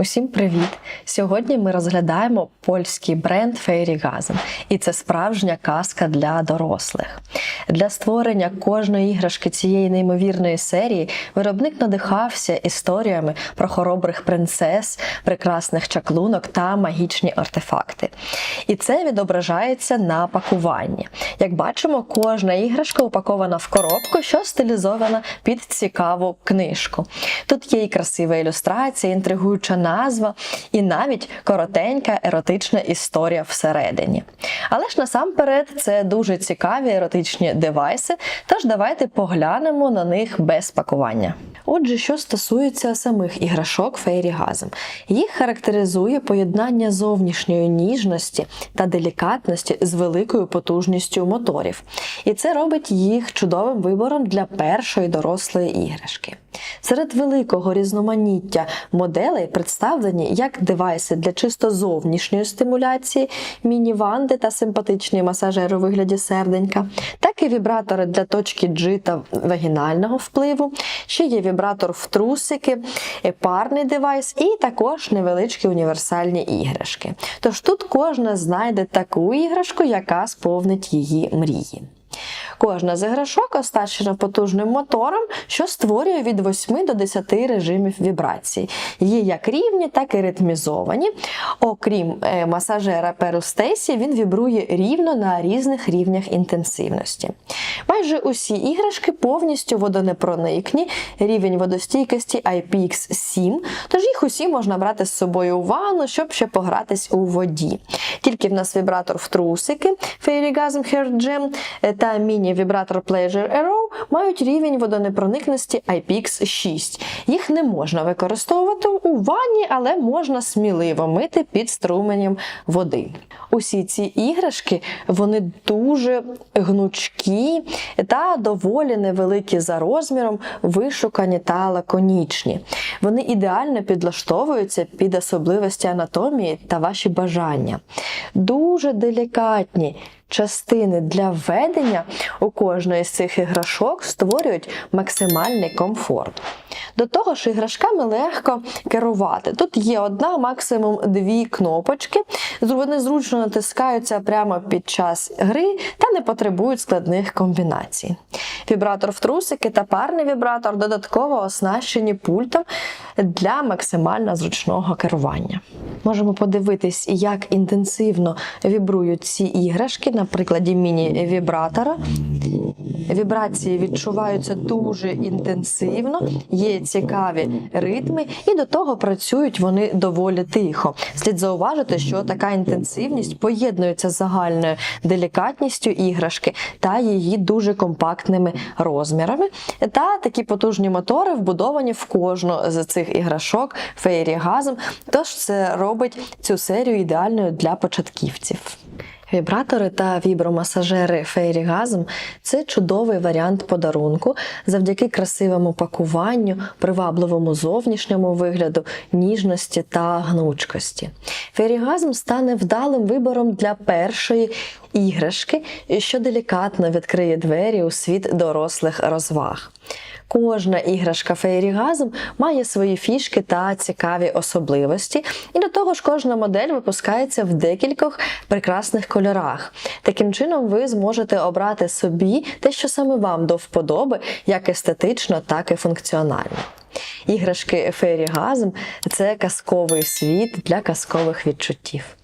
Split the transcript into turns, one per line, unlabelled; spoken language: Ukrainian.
Усім привіт! Сьогодні ми розглядаємо польський бренд Fairy Fairygasm. і це справжня казка для дорослих. Для створення кожної іграшки цієї неймовірної серії виробник надихався історіями про хоробрих принцес, прекрасних чаклунок та магічні артефакти. І це відображається на пакуванні. Як бачимо, кожна іграшка упакована в коробку, що стилізована під цікаву книжку. Тут є і красива ілюстрація, інтригуюча назва, і навіть коротенька еротична історія всередині. Але ж насамперед це дуже цікаві еротичні девайси, тож давайте поглянемо на них без пакування. Отже, що стосується самих іграшок Fairygasm. їх характеризує поєднання зовнішньої ніжності та делікатності з великою потужністю моторів. І це робить їх чудовим вибором для першої дорослої іграшки. Серед великого різноманіття моделей представлені як девайси для чисто зовнішньої стимуляції, міні-ванди та симпатичні масажери у вигляді серденька, так і вібратори для точки G та вагінального впливу. Ще є вібратор в трусики, парний девайс і також невеличкі універсальні іграшки. Тож тут кожна знайде таку іграшку, яка сповнить її мрії. Кожна з іграшок оснащена потужним мотором, що створює від 8 до 10 режимів вібрацій. Є як рівні, так і ритмізовані. Окрім е, масажера Перу Стейсі, він вібрує рівно на різних рівнях інтенсивності. Майже усі іграшки повністю водонепроникні, рівень водостійкості IPX7, тож їх усі можна брати з собою у ванну, щоб ще погратись у воді. Тільки в нас вібратор в трусики Fairygasm Hair Gem е, та міні-вібратор Pleasure Arrow мають рівень водонепроникності IPX6. Їх не можна використовувати у ванні, але можна сміливо мити під струменем води. Усі ці іграшки вони дуже гнучкі та доволі невеликі за розміром, вишукані та лаконічні. Вони ідеально підлаштовуються під особливості анатомії та ваші бажання. Дуже делікатні. Частини для введення у кожної з цих іграшок створюють максимальний комфорт. До того ж, іграшками легко керувати. Тут є одна, максимум дві кнопочки. Вони зручно натискаються прямо під час гри та не потребують складних комбінацій. Вібратор в трусики та парний вібратор додатково оснащені пультом для максимально зручного керування. Можемо подивитись, як інтенсивно вібрують ці іграшки на прикладі міні-вібратора. Вібрації відчуваються дуже інтенсивно, є цікаві ритми, і до того працюють вони доволі тихо. Слід зауважити, що така інтенсивність поєднується з загальною делікатністю іграшки та її дуже компактними розмірами. Та такі потужні мотори вбудовані в кожну з цих іграшок Fairygasm, тож це робить цю серію ідеальною для початківців. Вібратори та вібромасажери Fairygasm – це чудовий варіант подарунку завдяки красивому пакуванню, привабливому зовнішньому вигляду, ніжності та гнучкості. Fairygasm стане вдалим вибором для першої іграшки, що делікатно відкриє двері у світ дорослих розваг. Кожна іграшка Fairygasm має свої фішки та цікаві особливості, і до того ж, кожна модель випускається в декількох прекрасних кольорах. Таким чином, ви зможете обрати собі те, що саме вам до вподоби, як естетично, так і функціонально. Іграшки Fairygasm – це казковий світ для казкових відчуттів.